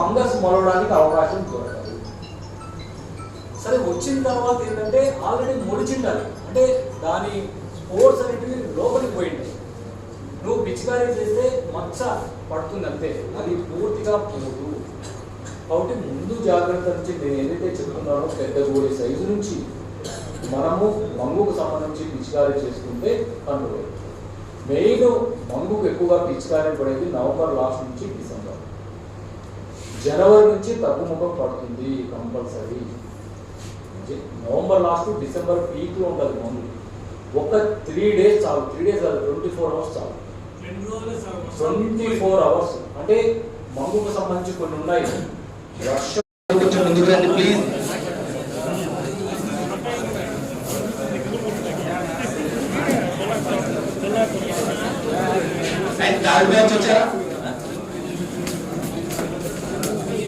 Fungus మొలవడానికి అవకాశం దొరకదు. సరే వచ్చిన తర్వాత ఏంటంటే ఆల్రెడీ ముడిచిండాలి. అంటే దాని స్పోర్ట్స్ అనేటివి లోపలికి పోయింది. నువ్వు పిచికారీ చేస్తే మచ్చ పడుతుంది అంతే. అది పూర్తిగా పోదు. కాబట్టి ముందు జాగ్రత్త నుంచి నేను ఏదైతే చెప్తున్నానో పెద్ద గోడి సైజు నుంచి మనము మంగుకు సంబంధించి పిచికారీ చేసుకుంటే కంట్రోల్ మెయిన్ మంగుకు ఎక్కువగా పిచికారీ పడేది నవంబర్ లాస్ట్ నుంచి డిసెంబర్. జనవరి నుంచి తగ్గు ముఖం పడుతుంది కంపల్సరీ. నవంబర్ లాస్ట్ డిసెంబర్ పీక్లో ఉంటుంది మందు. ఒక త్రీ డేస్ చాలు త్రీ డేస్ చాలు ట్వంటీ ఫోర్ అవర్స్ చాలు. Twenty four hours. అంటే మందుకు సంబంధించి కొన్ని ఉన్నాయి. ప్లీజ్ వచ్చారా?